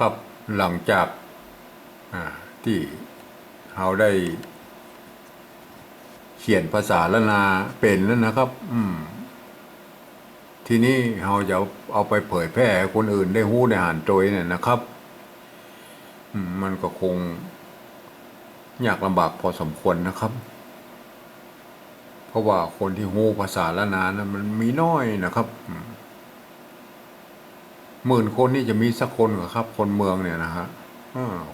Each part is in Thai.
ครับหลังจากที่เราได้เขียนภาษาละนาเป็นแล้วนะครับ อืม ทีนี้เราจะเอาไปเผยแพร่คนอื่นได้หู้ได้อ่านโดยเนี่ยนะครับมมันก็คงยากลำบากพอสมควรนะครับ เพราะว่าคนที่หู้ภาษาละนานะมันมีน้อยนะครับอืม หมื่นคนนี่จะมีสักคนเหรอครับ คนเมืองเนี่ยนะฮะ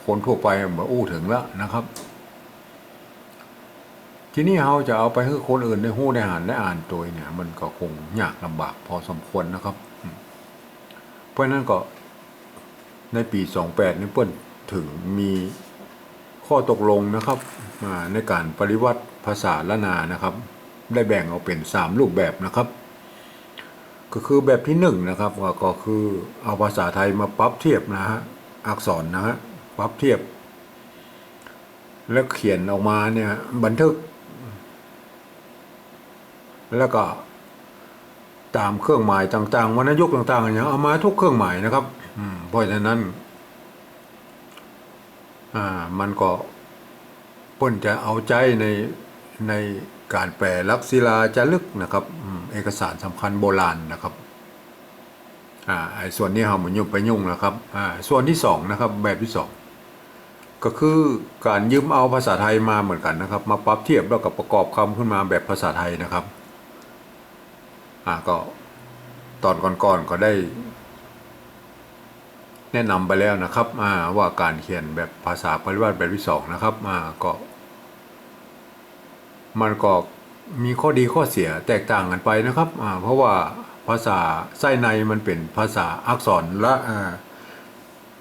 คนทั่วไปมาอู้ถึงแล้วนะครับ ทีนี้เราจะเอาไปให้คนอื่นได้หู้ได้อ่านได้อ่านตัวเนี่ย มันก็คงยากลำบากพอสมควรนะครับ เพราะฉะนั้นก็ในปีสองแปดนี่เปิ้นถึงมีข้อตกลงนะครับอ่าในการปฏิวัติภาษาละนานะครับ ได้แบ่งออกเป็นสามรูปแบบนะครับ ก็คือแบบที่หนึ่งนะครับก็คือเอาภาษาไทยมาปรับเทียบนะฮะอักษรนะฮะปรับเทียบ แล้วเขียนออกมาเนี่ยบันทึก แล้วก็ตามเครื่องหมายต่างๆวรรณยุกต์ต่างๆอย่างเอามาทุกเครื่องหมายนะครับอืมเพราะฉะนั้น อ่ามันก็เปิ้นจะเอาใจในในการแปลลักษิลาจารึกนะครับอืม เอกสารสำคัญโบราณนะครับอ่าไอ้ส่วนนี้เราหมันยุ่งไปยุ่งนะครับอ่าส่วนที่สองนะครับแบบที่สองก็คือการยืมเอาภาษาไทยมาเหมือนกันนะครับ มาปรับเทียบแล้วก็ประกอบคำขึ้นมาแบบภาษาไทยนะครับอ่าก็ตอนก่อนๆก็ได้ แนะนำไปแล้วนะครับอ่าว่าการเขียนแบบภาษาปริวัติแบบที่สองนะครับอ่าก็มันก็ มีข้อดีข้อเสียแตกต่างกันไปนะครับ เพราะว่าภาษาไส้ในมันเป็นภาษาอักษรละ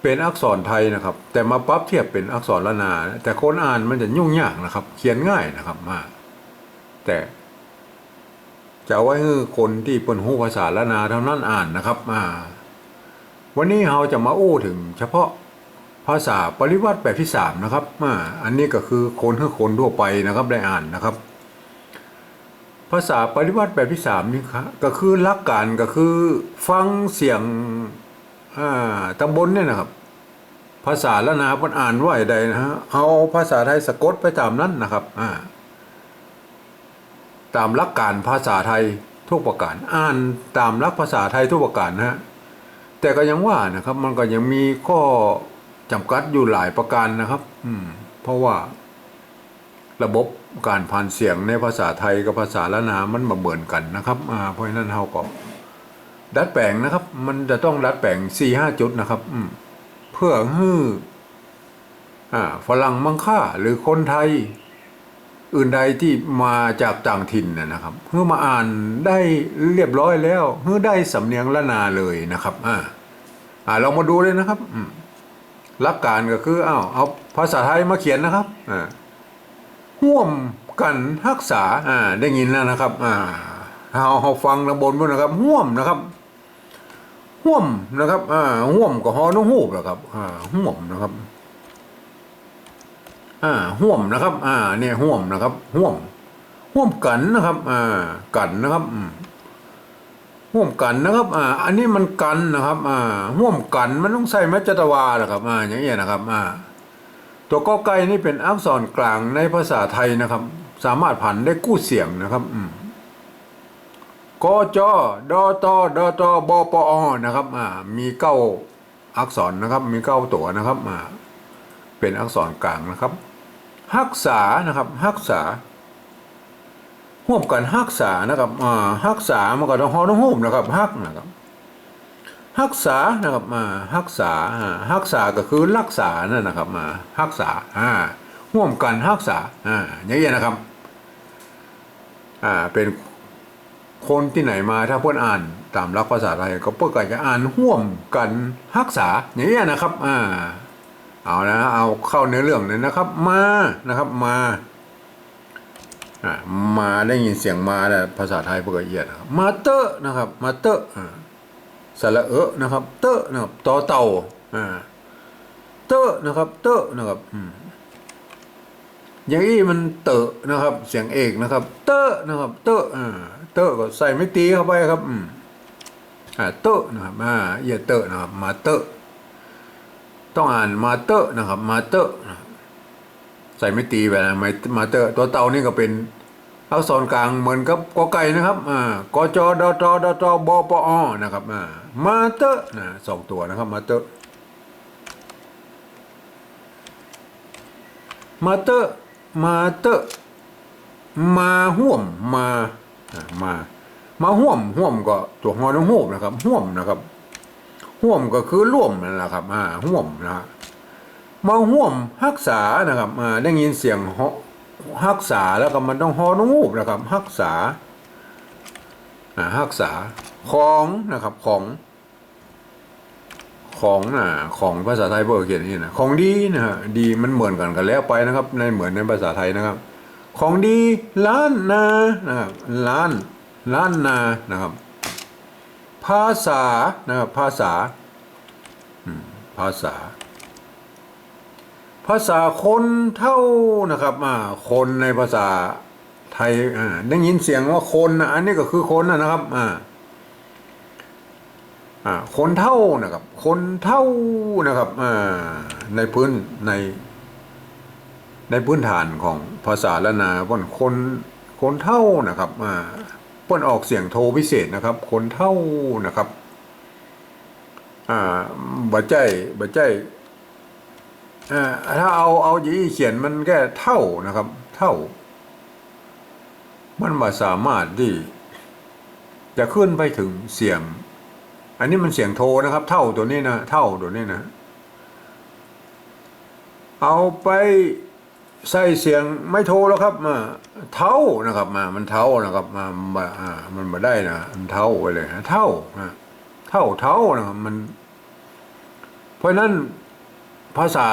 เป็นอักษรไทยนะครับ แต่มาปรับเทียบเป็นอักษรละนา แต่คนอ่านมันจะยุ่งยากนะครับ เขียนง่ายนะครับมาแต่จะเอาไว้ให้คนที่เป็นหูภาษาละนาเท่านั้นอ่านนะครับอ่าวันนี้เราจะมาอู้ถึง เฉพาะภาษาปริวัติแบบที่สามนะครับอ่าอันนี้ก็คือคนคือคนทั่วไปนะครับได้อ่านนะครับ ภาษาปริวัติแบบที่สามนี่ครับก็คือลักการก็คือฟังเสียงอ่าตำบลเนี่ยนะครับ ภาษาละนาเพิ่นอ่านว่าใดนะฮะเอาภาษาไทยสะกดไปตามนั้นนะครับอ่าตามหลักการภาษาไทยทุกประการอ่านตามหลักภาษาไทยทุกประการนะฮะแต่ก็ยังว่านะครับ มันก็ยังมีข้อจำกัดอยู่หลายประการนะครับ อืม เพราะว่า ระบบการผ่านเสียงในภาษาไทยกับภาษาละนามันมาเหมือนกันนะครับเพราะฉะนั้นเราก็ดัดแปลงนะครับ มันจะต้องดัดแปลงสี่ห้าจุดนะครับเพื่อให้อ่ฝรั่งมังค่าหรือคนไทย อื่นใดที่มาจากต่างถิ่นนะครับเพื่อมาอ่านได้เรียบร้อยแล้วเพื่อได้สำเนียงละนาเลยนะครับอ่าอ่าเรามาดูเลยนะครับหลักการก็คืออ้าวเอาภาษาไทยมาเขียนนะครับอ่า ห่วมกันรักษาอ่าได้ยินแล้วนะครับอ่าเราเราฟังระบนด้วยนะครับห่วมนะครับห่วมนะครับอ่าห่วมก็ฮอน้องหูบนะครับอ่าห่วมนะครับอ่าห่วมนะครับ อ่า เนี่ยห่วมนะครับห่วมห่วมกันนะครับ อ่า กันนะครับห่วมกันนะครับ อ่า อันนี้มันกันนะครับ อ่าห่วมกันมันต้องใส่มัจจตวาแหละครับ อ่า อย่างเงี้ยนะครับ อ่า ตัวกอไก่นี่เป็นอักษรกลางในภาษาไทยนะครับ สามารถผันได้กู้เสียงนะครับกอืมกจดตดอตอบอปอนะครับอ่ามีเก้าอักษรนะครับ มีเก้าตัวนะครับอ่าเป็นอักษรกลางนะครับฮักษานะครับฮักษาห่วมกันฮักษานะครับอ่าฮักษามันก็ต้องฮอต้องห่มนะครับฮักนะครับ ฮักษานะครับอ่าฮักษาฮักษาก็คือรักษานั่นนะครับอ่าฮักษาอ่าห่วมกันฮักษาอ่าอย่างนี้ยนะครับอ่าเป็นคนที่ไหนมาถ้าเพื่อนอ่านตามหลักภาษาไทยก็เพื่อกันจะอ่านห่วมกันรักษาอย่างนี้ยนะครับอ่าเอานะเอาเข้าในเรื่องเลยนะครับ มานะครับมาอ่ามาได้ยินเสียงมาแต่ภาษาไทยเพื่อละเอียดครับมาเตอะนะครับมาเตอะอ่า สระเอะนะครับเตอะนะครับต่อเต่าอ่าเตอะนะครับเตอะนะครับอืมอย่างนี้มันเตอะนะครับ เสียงเอกนะครับ เตอะนะครับ เตอะอ่าเตอะก็ใส่ไม่ตีเข้าไปครับอืมอ่าเตอะนะครับอ่าเอียเตอะนะครับ มาเตอะต้องอ่านมาเตอร์นะครับ มาเตอะใส่ไม่ตีไปนะไม่มาเตอร์ตัวเต่านี่ก็เป็น เอักษรกลางเหมือนกับกอไก่นะครับอ่ากจดตดตบปอนะครับอ่ามาเตอร์นะสองตัวนะครับมาเตอร์มาเตอร์มาเตอร์มาห่วมมามา มาห่วมห่วมก็ตัวหอต้องห่วมนะครับห่วมนะครับห่วมก็คือร่วมนั่นแหละครับอ่าห่วมนะฮะมาห่วมรักษานะครับอ่าได้ยินเสียงเหาะ รักษาแล้วก็มันต้องฮอต้องหูบนะครับรักษารักษาของนะครับของของนะของภาษาไทยเบอร์เขียนนี่นะของดีนะฮะดีมันเหมือนกันกันแล้วไปนะครับ ในเหมือนในภาษาไทยนะครับ ของดีล้านนานะครับล้านล้านนานะครับ ภาษานะครับภาษาภาษา ภาษาคนเท่านะครับอ่าคนในภาษาไทยอ่าได้ยินเสียงว่าคนนะอันนี้ก็คือคนนะครับอ่าอ่าคนเท่านะครับ คนเท่านะครับอ่าในพื้นใน ในพื้นฐานของภาษาละนาเป้นคนคนเท่านะครับอ่าป้นออกเสียงโทพิเศษนะครับ คนเท่านะครับ อ่าบัใจบัใจ อ่าถ้าเอาเอายีเขียนมันแค่เท่านะครับ เท่า มันมาสามารถที่จะขึ้นไปถึงเสียง อันนี้มันเสียงโทนะครับ เท่าตัวนี้นะเท่าตัวนี้นะ เอาไปใส่เสียงไม่โทแล้วครับมาเท่านะครับ มา มันเท่านะครับ มามาอ่ามันมาได้นะมันเท่าไปเลยนะเท่านะเท่าเท่านะครับมัน เพราะนั้น ภาษา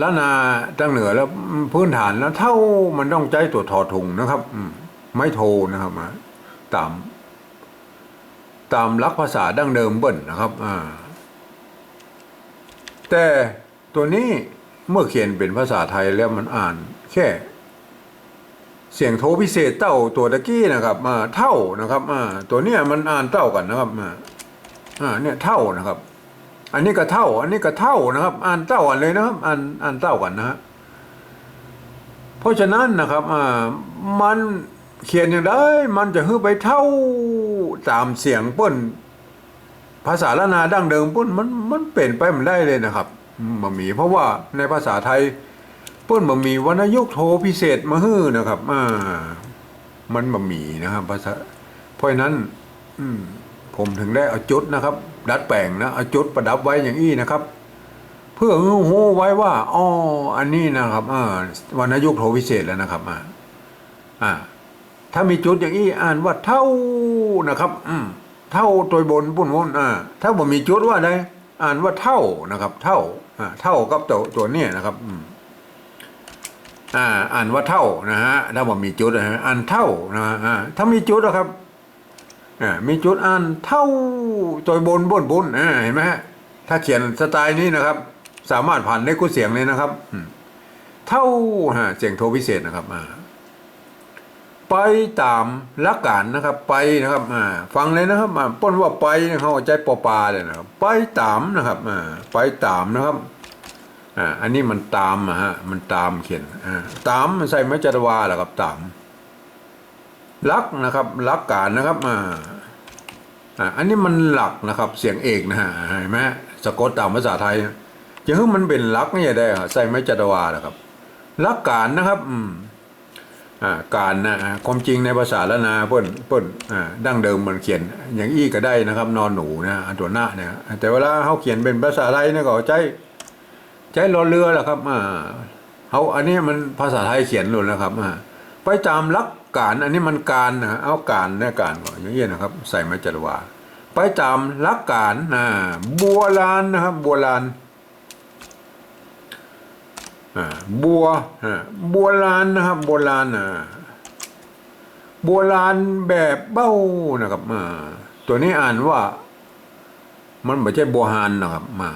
ละนาตั้งเหนือแล้วพื้นฐานแล้วเท่ามันต้องใจตัวถอดถุงนะครับไม่โทนะครับตาม ตามลักภาษาดั้งเดิมเบิ่นนะครับแต่ตัวนี้เมื่อเขียนเป็นภาษาไทยแล้วมันอ่าน แค่ เสียงโทพิเศษเต้าตัวตะกี้นะครับมาเท่านะครับอ่าตัวเนี้ยมันอ่านเต้ากันนะครับอ่าอ่าเนี่ยเท่านะครับ อันนี้ก็เท่า อันนี้ก็เท่านะครับ อ่านเท่ากันเลยนะครับ อ่านอ่านเท่ากันนะฮะเพราะฉะนั้นนะครับอ่ามันเขียนอย่างไรมันจะฮือไปเท่าตามเสียงเปิ้นภาษาละนาดั้งเดิมเปิ้นมันมันเปลี่ยนไปมันได้เลยนะครับมันมีเพราะว่าในภาษาไทยเปิ้นมันมีวรรณยุกโทพิเศษมาฮื้อนะครับอ่ามันมันมีนะครับ ภาษาเพราะฉะนั้น อืมผมถึงได้เอาจุดนะครับ ดัดแปลงนะเอาจุดประดับไว้อย่างนี้นะครับ เพื่อห้รู้ไว้ว่าอ๋ออันนี้นะครับอ่าวรรณยุกต์โทวิเศษแล้วนะครับอ่าอ่าถ้ามีจุดอย่างนี้อ่านว่าเท่านะครับ อืมเท่าตัวบนปุ่นบนอ่าถ้าผมมีจุดว่าได้อ่านว่าเท่านะครับ เท่าอ่าเท่ากับตัวตัวเนี้ยนะครับอืมอ่าอ่านว่าเท่านะฮะถ้าผมมีจุดนะฮะอ่านเท่านะฮะถ้ามีจุดนะครับ มีจุดอ่านเท่าตัวบนบนบนเห็นไหมฮะถ้าเขียนสไตล์นี้นะครับ สามารถผ่านได้กูเสียงเลยนะครับเท่าเสียงโทพิเศษนะครับไปตามลักการนะครับ ไปนะครับฟังเลยนะครับป้นว่าไปเขาใจปอปลาเลยนะครับ ไปตามนะครับไปตามนะครับอันนี้มันตามอะฮะมันตามเขียนตามมันใส่ไม้จัตวาแหละครับตาม ลักนะครับลักการนะครับอ่าอันนี้มันหลักนะครับเสียงเอกนะฮะเห็นไหมสะกดตามภาษาไทยจะให้มันเป็นลักนี่ได้ครับใส่ไม้จัตวาแหละครับลักการนะครับอืมอ่าการนะความจริงในภาษาละนาเพิ่นเพิ่นอ่าดั้งเดิมมันเขียนอย่างอี้ก็ได้นะครับ นอนหนูนะอันตัวหน้าเนี่ยแต่เวลาเขาเขียนเป็นภาษาไทยเนี่ยก็ใจใจรอเรือแหละครับอ่าเขาอันนี้มันภาษาไทยเขียนหลุดแล้วครับอ่าไปตามลัก การอันนี้มันการนะเอาการเนี่ยการก่อนอย่างนี้ยนะครับ ใส่มาจัตวาไปตามลักการนะบัวลานนะครับบัวลานอ่าบัวอ่าบัวลานนะครับบัวลานอ่าบัวลานแบบเบ้านะครับอ่าตัวนี้อ่านว่า มันไม่ใช่บัวฮานนะครับมา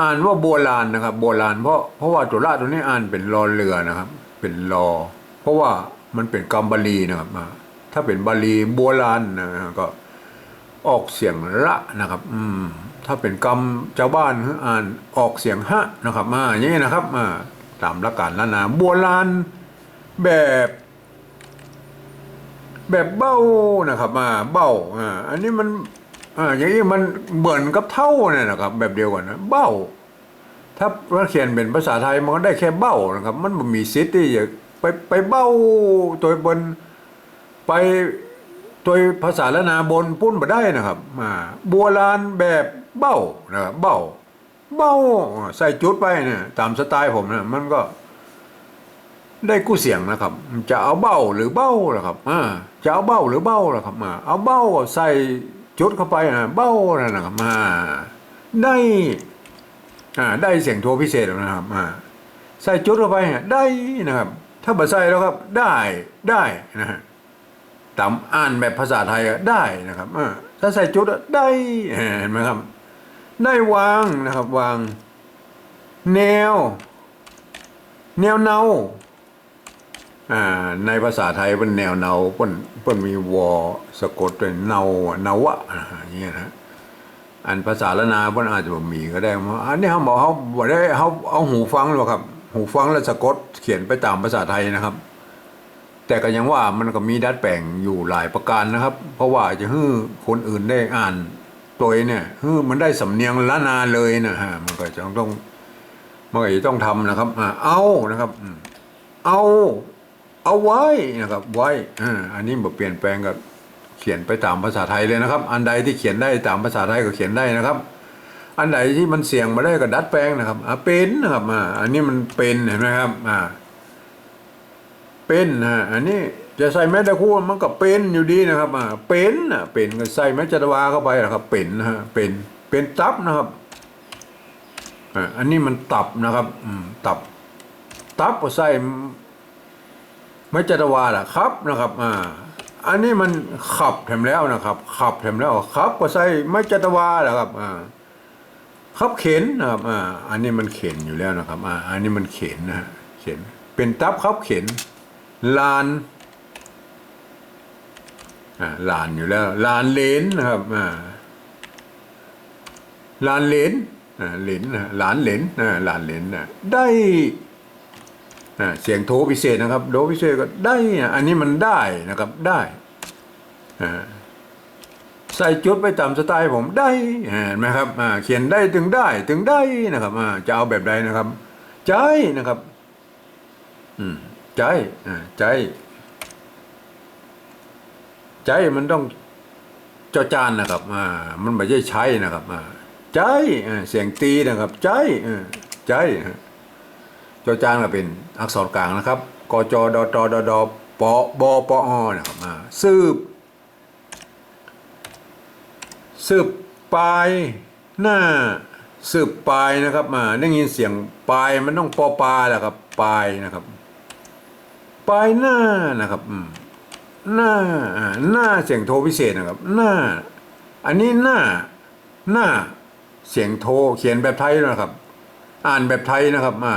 อ่านว่าโบราณนะครับโบราณเพราะเพราะว่าตัวละตัวนี้อ่านเป็นรอเรือนะครับ เป็นรอ เพราะว่า มันเป็นกรรมบาลีนะครับมาถ้าเป็นบาลีโบราณนะก็ออกเสียงละนะครับ อืม ถ้าเป็นกรรมเจ้าบ้านอ่านออกเสียงฮะนะครับมาอย่างนี้นะครับมาตามหลักการล้านนาโบราณแบบ แบบเบ้านะครับมาเบ้าอ่าอันนี้มันอ่าอย่างนี้มันเหมือนกับเท่าเนี่ยนะครับ แบบเดียวกันนะเบ้า ถ้าเราเขียนเป็นภาษาไทยมันก็ได้แค่เบ้านะครับ มันบ่มีสิทธิ์ที่จะ ไปไปเบ้าตัวบนไปตัวภาษาละนาบนปุ้นมาได้นะครับมาโบราณแบบเบ้านะครับเบ้า เบ้าใส่จุดไปเนี่ยตามสไตล์ผมนะมันก็ ได้กู้เสียงนะครับ จะเอาเบ้าหรือเบ้านะครับอ่าจะเอาเบ้าหรือเบ้าล่ะครับมาเอาเบ้าใส่จุดเข้าไปนะเบ้านะครับมาได้อ่าได้เสียงโทพิเศษนะครับอ่าใส่จุดเข้าไปอะได้นะครับ ถ้าบัใส่แล้วครับได้ได้นะฮะตามอ่านแบบภาษาไทยอะได้นะครับอ่าถ้าใส่จุดอะได้เห็นไหมครับ ได้วางนะครับวาง แนว แนวเนาอ่าในภาษาไทยเป็นแนวเนาเปิ้นเปิ้นมีวอสะกดเป็นเนาอะเนาวะอย่างเงี้ยนะอันภาษาละนาเพิ่นอาจจะมีก็ได้ว่าอันนี้เขาบอกเขาบ่ได้เขาเอาหูฟังหรอครับ หูฟังแล้วสะกดเขียนไปตามภาษาไทยนะครับ แต่ก็ยังว่ามันก็มีดัดแปลงอยู่หลายประการนะครับ เพราะว่าจะให้คนอื่นได้อ่านตัวเนี่ยให้มันได้สำเนียงละนาเลยนะฮะมันก็จะต้องมันก็จะต้องทำนะครับเอานะครับเอาเอาไว้นะครับ ไว้อันนี้แบ่เปลี่ยนแปลงกับเขียนไปตามภาษาไทยเลยนะครับ อันใดที่เขียนได้ตามภาษาไทยก็เขียนได้นะครับ อันใดที่มันเสียงมาได้ก็ดัดแปลงนะครับอ่าเป็นนะครับอ่าอันนี้มันเป็นเห็นไหมครับอ่าเป็นนะอันนี้จะใส่แม่ตะคู่มันก็เป็นอยู่ดีนะครับอ่าเป็นอะเป็นก็ใส่แม่จัตวาเข้าไปนะครับ เป็นนะฮะเป็นเป็นตับนะครับอ่าอันนี้มันตับนะครับอืมตับ ตับก็ใส่ไม่จัตวาล่ะครับนะครับอ่าอันนี้มันขับแถมแล้วนะครับ ขับแถมแล้วครับก็ใส่ไม่จัตวาแหละครับอ่า ขับเข็นนะครับอ่าอันนี้มันเข็นอยู่แล้วนะครับอ่าอันนี้มันเข็นนะฮะเข็นเป็นตับขับเข็น ลานอ่าลานอยู่แล้ว ลานเลนนะครับอ่าลานเลนอ่าเลนนะลานเลนอ่าลานเลนนะได้อ่าเสียงโทพิเศษนะครับโดพิเศษก็ได้อันนี้มันได้นะครับได้อ่า ใส่จุดไปตามสไตล์ผมได้เห็นไหมครับเขียนได้ถึงได้ถึงได้นะครับจะเอาแบบใดนะครับ ใจนะครับ อืมใจใจ ใจมันต้องจอจานนะครับอมันไม่ใช่ใช้นะครับใจเสียงตีนะครับ ใจอ่าใจอ่าจอจานก็เป็นอักษรกลางนะครับกจดตดดปบปอนะครับอ่าสืบ สืบปลายหน้าสืบปลายนะครับมาได้ยินเสียงปลายมันต้องปอปลาแหละครับปลายนะครับปลายหน้านะครับหน้าหน้าเสียงโทพิเศษนะครับ หน้า อันนี้หน้าหน้าเสียงโทเขียนแบบไทยนะครับ อ่านแบบไทยนะครับอ่า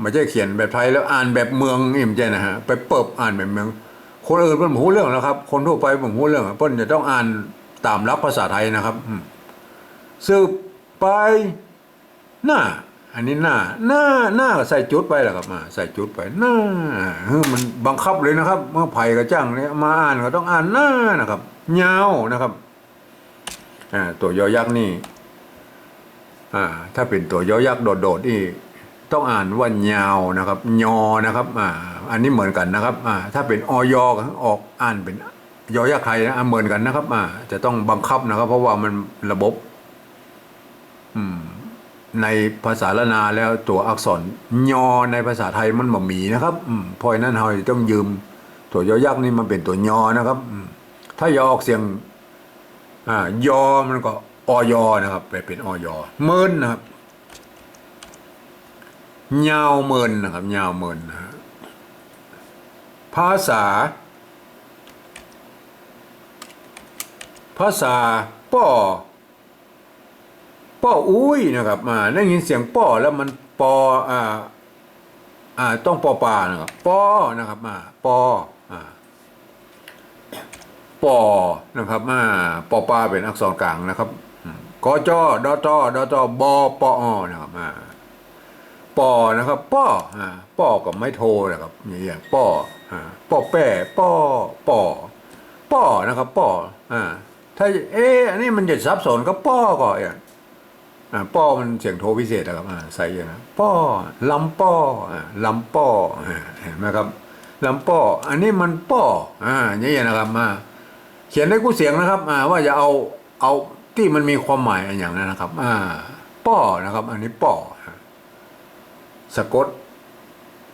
ไม่ใช่เขียนแบบไทยแล้วอ่านแบบเมืองนี่มใช่นะฮะไปเปิบอ่านแบบเมือง คนอื่นเพิ่นบ่รู้เรื่องนะครับ คนทั่วไปบ่รู้เรื่องเพิ่นจะต้องอ่าน ตามรับภาษาไทยนะครับสืบไปหน้า อันนี้หน้า หน้าหน้าใส่จุดไปแหละครับมาใส่จุดไปหน้าเฮ้มันบังคับเลยนะครับ เมื่อไผ่กับจ้างเนี่ยมาอ่านก็ต้องอ่านหน้านะครับยาวนะครับอ่าตัวยอยักษ์นี่อ่าถ้าเป็นตัวยอยักษ์โดดๆนี่ต้องอ่านว่ายาวนะครับ ยอนะครับอ่าอันนี้เหมือนกันนะครับอ่าถ้าเป็นอยออกอ่านเป็น ยอยักษ์ไทยนะอ่าเหมือนกันนะครับอ่าจะต้องบังคับนะครับ เพราะว่ามันระบบ อืม ในภาษาละนาแล้วตัวอักษรยอในภาษาไทยมันบ่มีนะครับอืมพราะฉะนั้นเราต้องยืม ตัวยอยักษ์นี่มันเป็นตัวยอนะครับอืมถ้ายอออกเสียง อ่ายอมันก็อยนะครับ ไปเป็นอยเมินนะครับยาวเมินนะครับยาวเมินนะภาษา ภาษาป้อป้ออุ้ยนะครับมาได้ยินเสียงป้อแล้วมันปออ่าอ่าต้องปอปลานะครับปอนะครับมาปออ่าปอนะครับมาปอปลาเป็นอักษรกลางนะครับอืมกจดตดตบปอนะครับอ่าปอนะครับปออ่าปอกับไม่โทรนะครับอย่างเงี้ยปออ่าปอแป้ปอปอปอนะครับปออ่า ถ้าเอ๊ะอันนี้มันจะซับซ้อนก็ป้อก่อนอย่างอ่าปอมันเสียงโทรพิเศษนะครับใส่อย่างนะป้อลำปออลำปออ่าเห็นไหมครับลำป้ออันนี้มันป้ออ่าอย่างเงี้นะครับมาเขียนได้กูเสียงนะครับอ่าว่าจะเอาเอาที่มันมีความหมายอย่างนั้นนะครับอ่าป้อนะครับ อันนี้ป้อสะกด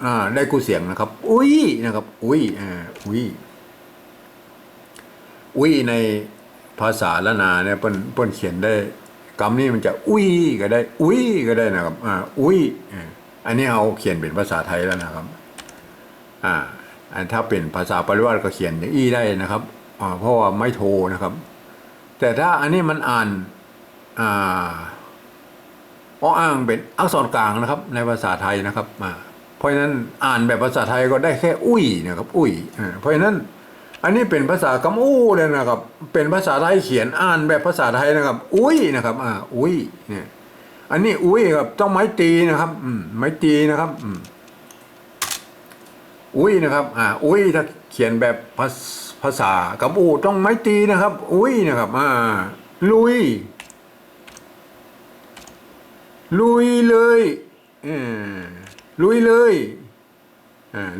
อ่าได้กูเสียงนะครับ อุ้ยนะครับ อุ้ยอ่าอุ้ยอุ้ยใน ภาษาละนาเนี่ยเปิ้นเปิ้นเขียนได้คำนี้มันจะอุ้ยก็ได้ อุ้ยก็ได้นะครับอ่าอุ้ยอันนี้เอาเขียนเป็นภาษาไทยแล้วนะครับอ่าอันถ้าเป็นภาษาปริวัติก็เขียนอย่างอี้ได้นะครับอ่าเพราะว่าไม่โทนะครับ แต่ถ้าอันนี้มันอ่านอ่าอ้ออ้างเป็นอักษรกลางนะครับ ในภาษาไทยนะครับอ่าเพราะฉะนั้นอ่านแบบภาษาไทยก็ได้แค่อุ้ยนะครับ อุ้ยเพราะฉะนั้น อันนี้เป็นภาษากำอู้เลยนะครับ เป็นภาษาไทยเขียนอ่านแบบภาษาไทยนะครับ อุ้ยนะครับ อ่า อุ้ย เนี่ย อันนี้อุ้ยครับต้องไม้ตีนะครับ อืม ไม้ตีนะครับอืมอุ้ยนะครับ อ่า อุ้ยถ้าเขียนแบบภาษภาษากับอูต้องไม้ตีนะครับ อุ้ยนะครับ อ่า ลุย ลุยเลยเออลุยเลย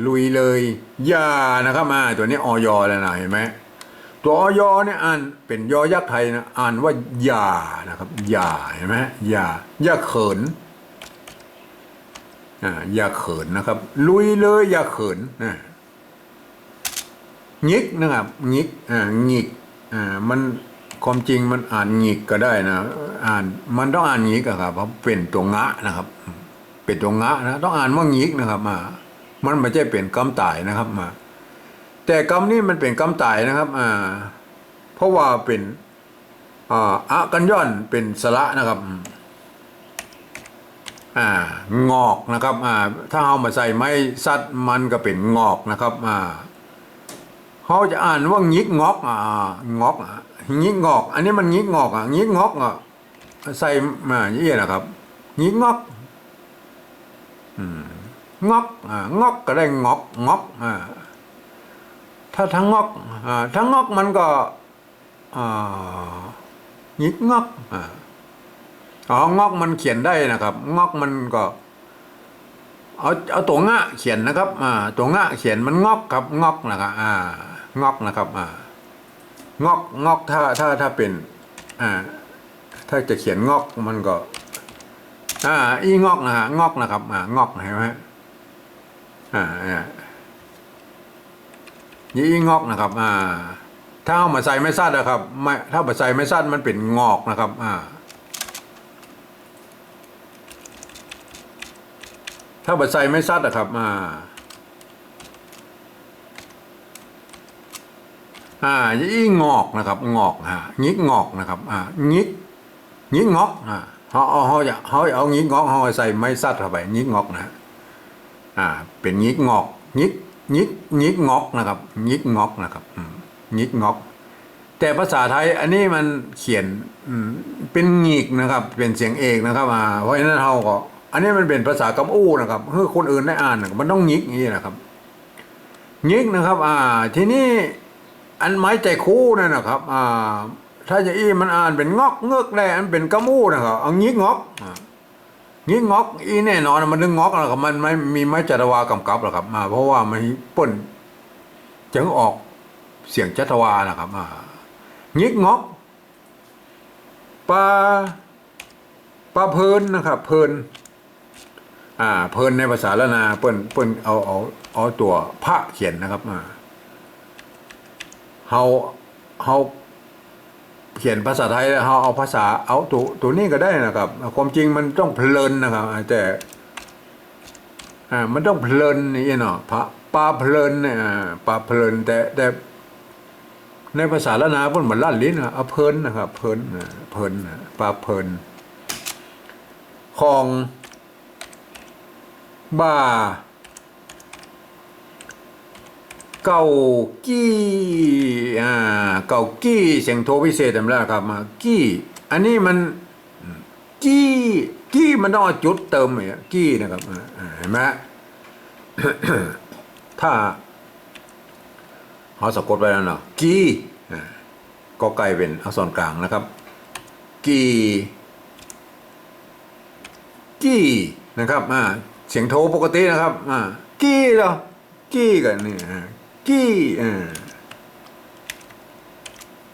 ลุยเลยยานะครับอ่าตัวนี้ออยแล้วนะเห็นไหมตัวออยเนี่ยอ่านเป็นยอยักษ์ไทยนะอ่านว่ายานะครับยาเห็นไหมยายาเขินอ่ายาเขินนะครับ ลุยเลยยาเขินนะงิกนะครับงิกอ่างิกอ่ามันความจริงมันอ่านงิกก็ได้นะ อ่านมันต้องอ่านงิกอะครับเพราะเป็นตัวงะนะครับ เป็นตัวงะนะต้องอ่านว่างิกนะครับมา มันไม่ใช่เป็นกำตายนะครับมาแต่กำนี้มันเป็นกำตายนะครับอ่าเพราะว่าเป็นอ่าอะกันย่อนเป็นสระนะครับอ่างอกนะครับอ่าถ้าเอามาใส่ไม้ซัดมันก็เป็นงอกนะครับอ่าเขาจะอ่านว่างิกงอกอ่างอกอ่งิกงอก อันนี้มันงิกงอกอะงิกงอกอะใส่มาอย่างนี้นะครับงิกงอก อืม งอกอ่างอกก็ได้งอกงอกอ่าถ้าทั้งงอกอ่าทั้งงอกมันก็อ่างิกงอกอ๋องอกมันเขียนได้นะครับ งอกมันก็เอาเอาตัวงะเขียนนะครับอ่าตัวงะเขียนมันงอกครับงอกนะครับอ่างอกนะครับอ่างอกงอกถ้าถ้าถ้าเป็นอ่าถ้าจะเขียนงอกมันก็อ่าอีงอกนะฮะงอกนะครับอ่างอกเห็นไหม อ่าอ่านี่งอกนะครับ อ่า ถ้าเอามาใส่ไม่ซัดนะครับไม่ถ้ามาใส่ไม่ซัดมันเป็นงอกนะครับ อ่า ถ้าบัดใส่ไม่ซัดอะครับ อ่า อ่ายี่งอกนะครับ งอกฮะงิกงอกนะครับ อ่างิกงิกงอกอ่าเขาเอาเขาจะเขาเอางิกงอกเขาใส่ไม้ซัดเข้าไปงิกงอกนะ อ่า เป็นงิกงอกงิกงิกงิกงอกนะครับงิกงอกนะครับอืมงิกงอก แต่ภาษาไทยอันนี้มันเขียนเป็นงิกนะครับ เป็นเสียงเอกนะครับอ่าเพราะฉะนั้นเขาก็ อันนี้มันเป็นภาษากำอู้นะครับเพื่อคนอื่นได้อ่านมันต้องงิกนี้นะครับงิกนะครับ อ่า ทีนี้อันไม้ใจคู่นั่นนะครับ อ่า ถ้าจะอี้มันอ่านเป็นงอกเงือกได้อันเป็นกำอู้นะครับเอางิกงอกอ่า งิกงอกอีแน่นอนมันถึงงอกนะครับมันไม่มีไม้จัตวากำกับหรอกครับอ่าเพราะว่ามันป่นจึงออกเสียงจัตวานะครับอ่างิกงอกปลาปลาเพลินนะครับเพลินอ่าเพลินในภาษาละนาเปิ้นเปิ้นเอาเอาเอาตัวพระเขียนนะครับอ่าเฮาเฮา เขียนภาษาไทยแล้วเฮาเอาภาษาเอาตัวตัวนี้ก็ได้นะครับ ความจริงมันต้องเพลินนะครับ แต่อ่ามันต้องเพลินนี่เนาะพระปลาเพลินเนี่ยปลาเพลินแต่แต่ในภาษาละนาเพิ่นเหมือนลั่นลิ้นนะเพลินนะครับเพลินเพลินปลาเพลินของบ้า เก่ากี้อ่าเก่ากี้เสียงโทพิเศษจำได้ครับมากี้อันนี้มันกี้กี้มันต้องจุดเติมเนี่ยกี้นะครับเห็นไหมถ้าเขาสะกดไว้แล้วเนาะกี้ก็ไกลเป็นอักษรกลางนะครับ กี้กี้นะครับอ่าเสียงโทปกตินะครับอ่ากี้เหรอกี้กันนี่ กี้อ่า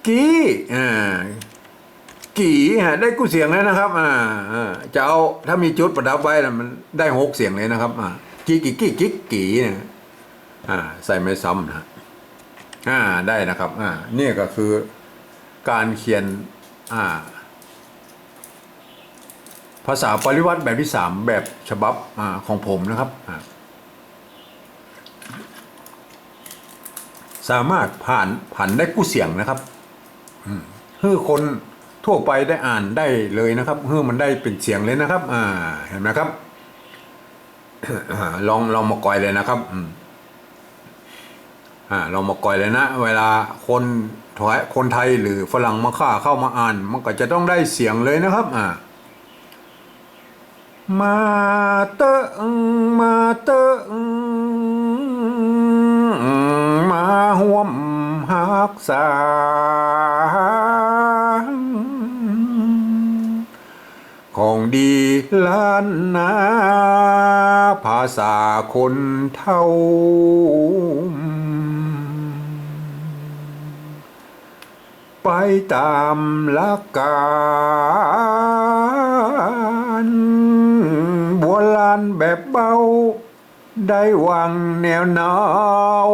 กี้อ่ากี่ฮะได้กู้เสียงเลยนะครับอ่าจะเอาถ้ามีจุดประดับไว้นะมันได้หกเสียงเลยนะครับอ่ากี้กี้กี้กี้กี่เนี่ยอ่าใส่ไม่ซ้ำนะอ่าได้นะครับอ่านี่ก็คือการเขียนอ่าภาษาปริวัติแบบที่สามแบบฉบับอาของผมนะครับอ่า สามารถผ่านผ่านได้กู้เสียงนะครับอืมคือคนทั่วไปได้อ่านได้เลยนะครับคือมันได้เป็นเสียงเลยนะครับ อ่า เห็นไหมครับลองลองมากอยเลยนะครับอ่าลองมากอยเลยนะ เวลาคนถอยคนไทยหรือฝรั่งมาค่าเข้ามาอ่าน มันก็จะต้องได้เสียงเลยนะครับ อ่ามาเตอมาเตอะมาห่วม หักษาของดีล้านนาภาษาคนเท่า ไปตามหลักการโบราณแบบเบา ได้วางแนวหนาว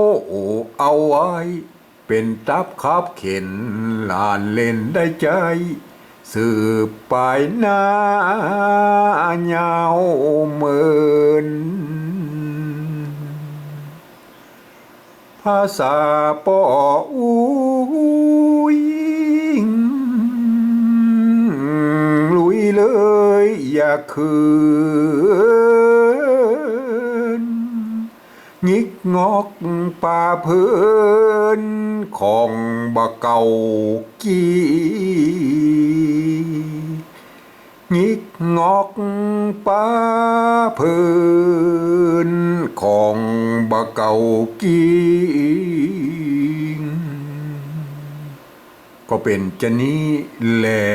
เอาไว้ เป็นตับขับเข็นลานเล่นได้ใจ สืบไปหน้ายาเมินภาษาปออุ้ยลุยเลยอย่าคืน งกงอกป่าพื่อนของบะเก่ากี้งิกงอกป้าพื้นของบะเก่ากีก็เป็นจะนี้แหละ